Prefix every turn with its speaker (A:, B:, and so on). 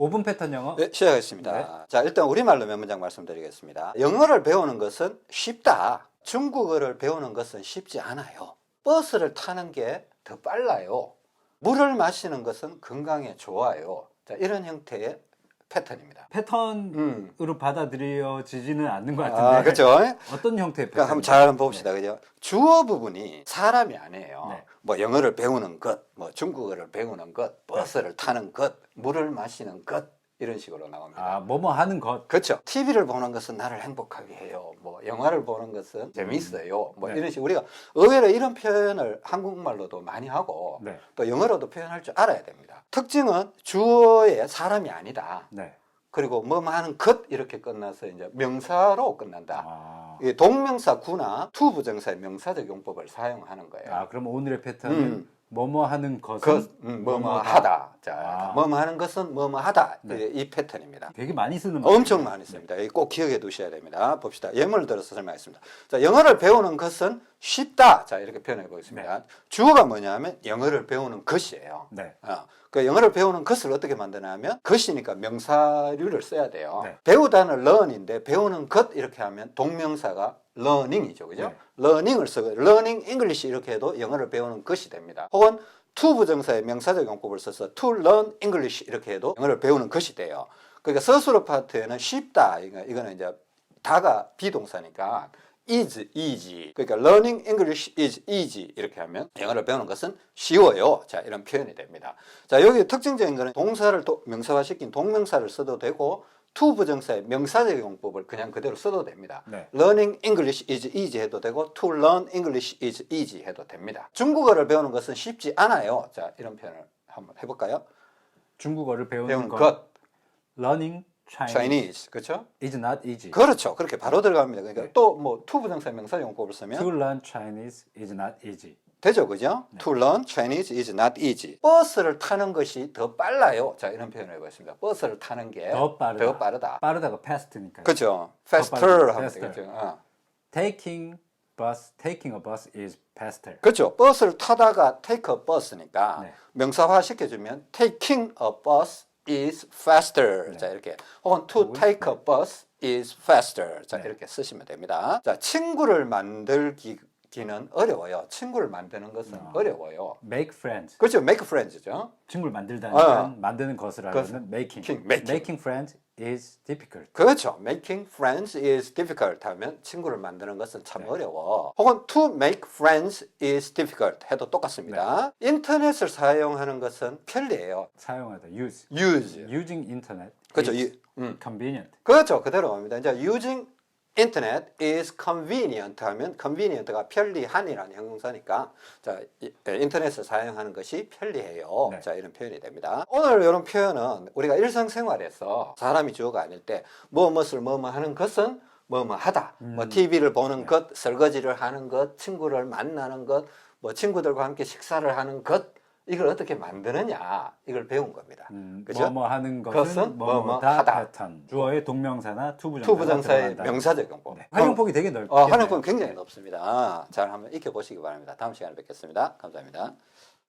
A: 5분 패턴 영어.
B: 네, 시작하겠습니다.
A: 네.
B: 자, 일단 우리말로 몇 문장 말씀드리겠습니다. 영어를 배우는 것은 쉽다. 중국어를 배우는 것은 쉽지 않아요. 버스를 타는 게 더 빨라요. 물을 마시는 것은 건강에 좋아요. 자, 이런 형태의 패턴입니다.
A: 패턴으로
B: 음.
A: 받아들여지지는 않는 것 같은데.
B: 아, 그렇죠.
A: 어떤 형태의 패턴?
B: 그러니까 한번 잘 봅시다. 그죠? 주어 부분이 사람이 아니에요.
A: 네.
B: 뭐 영어를 배우는 것, 뭐 중국어를 배우는 것, 버스를 타는 것, 물을 마시는 것 이런 식으로 나옵니다.
A: 아, 뭐뭐 하는 것.
B: 그렇죠. TV를 보는 것은 나를 행복하게 해요. 뭐 영화를 보는 것은 재미있어요. 뭐
A: 네.
B: 이런 식 우리가 의외로 이런 표현을 한국말로도 많이 하고
A: 네.
B: 또 영어로도 표현할 줄 알아야 됩니다. 특징은 주어의 사람이 아니다.
A: 네.
B: 그리고 뭐 하는 것 이렇게 끝나서 이제 명사로 끝난다.
A: 아.
B: 이 동명사 구나 투부정사의 명사적 용법을 사용하는 거예요.
A: 아, 그럼 오늘의 패턴은
B: 음.
A: 뭐뭐 하는 것은
B: 것, 음, 뭐뭐. 하다. 자,
A: 아.
B: 뭐뭐 하는 것은 뭐뭐 하다.
A: 네.
B: 이, 이 패턴입니다.
A: 되게 많이 쓰는
B: 엄청. 많이 씁니다. 이거 꼭 기억해 두셔야 됩니다. 봅시다. 예문을 들어서 설명하겠습니다. 자, 영어를 배우는 것은 쉽다. 자, 이렇게 표현해 보겠습니다. 주어가 뭐냐면 영어를 배우는 것이에요.
A: 네.
B: 어, 그 영어를 배우는 것을 어떻게 만드냐면 것이니까 명사류를 써야 돼요.
A: 네.
B: 배우다는 learn인데 배우는 것 이렇게 하면 동명사가 learning이죠. 그죠?
A: 네.
B: learning을 쓰고 learning English 이렇게 해도 영어를 배우는 것이 됩니다. 혹은 to 부정사의 명사적 용법을 써서 to learn English 이렇게 해도 영어를 배우는 것이 돼요. 그러니까 서술어 파트에는 쉽다. 이거- 이거는 이제 다가 비동사니까 is easy. 그러니까 learning English is easy 이렇게 하면 영어를 배우는 것은 쉬워요. 자, 이런 표현이 됩니다. 자, 여기 특징적인 거는 동사를 또 명사화시킨 동명사를 써도 되고 to 부정사의 명사적 용법을 그냥 그대로 써도 됩니다.
A: 네.
B: learning English is easy 해도 되고 to learn English is easy 해도 됩니다. 중국어를 배우는 것은 쉽지 않아요. 자, 이런 표현을 한번 해 볼까요?
A: 중국어를 배우는,
B: 배우는
A: 것.
B: 것
A: Learning Chinese,
B: Chinese. 그렇죠?
A: is not easy.
B: 그렇죠. 그렇게 바로 들어갑니다. 그러니까
A: 네.
B: 또뭐 to 부정사 명사 용법을 쓰면
A: To learn Chinese is not easy.
B: 되죠, 그죠? To learn Chinese is not easy. 버스를 타는 것이 더 빨라요. 자, 이런 표현을 해보겠습니다. 버스를 타는 게
A: 더 빠르다.
B: 더 빠르다.
A: 빠르다가 fast니까.
B: 그렇죠.
A: 빠르다.
B: faster 하면
A: faster.
B: 되겠죠. 어.
A: Taking bus, taking a bus is faster.
B: 그렇죠. 버스를 타다가 take a bus니까
A: 네.
B: 명사화 시켜주면 taking a bus is faster.
A: 네.
B: 자, 이렇게. 혹은 to take a bus is faster. 자,
A: 네.
B: 이렇게 쓰시면 됩니다. 자, 친구를 만들기 는 어려워요. 친구를 만드는 것은
A: 아.
B: 어려워요.
A: Make friends.
B: 그렇죠. make friends죠.
A: 친구를 만들다는
B: 어.
A: 건 만드는 것을 하려면 making.
B: king, making.
A: friends is difficult.
B: 그렇죠. Making friends is difficult 하면 친구를 만드는 것은 참
A: 네.
B: 어려워. 혹은 to make friends is difficult 해도 똑같습니다.
A: 네.
B: 인터넷을 사용하는 것은 편리해요.
A: 사용하다 use.
B: use.
A: Using internet
B: 그렇죠.
A: is
B: 유- 음.
A: convenient.
B: 그렇죠. 그대로 갑니다. 이제 using internet is convenient 하면 convenient가 편리한이라는 형용사니까 자, 이- 예, 인터넷을 사용하는 것이 편리해요.
A: 네.
B: 자, 이런 표현이 됩니다. 오늘 이런 표현은 우리가 일상생활에서 사람이 주어가 아닐 때 뭐 무엇을 뭐뭐 하는 것은 뭐뭐 하다. 뭐
A: 음.
B: TV를 보는 것, 설거지를 하는 것, 친구를 만나는 것, 뭐 친구들과 함께 식사를 하는 것 이걸 어떻게 만드느냐 이걸 배운 겁니다.
A: 음,
B: 그죠?
A: 뭐뭐 하는
B: 것은 뭐뭐
A: 뭐뭐다
B: 하다.
A: 주어의 동명사나
B: 투부정사의
A: 들어간다.
B: 명사적 용법.
A: 네. 활용폭이 되게 넓죠.
B: 어, 활용폭 굉장히 높습니다. 잘 한번 익혀보시기 바랍니다. 다음 시간에 뵙겠습니다. 감사합니다.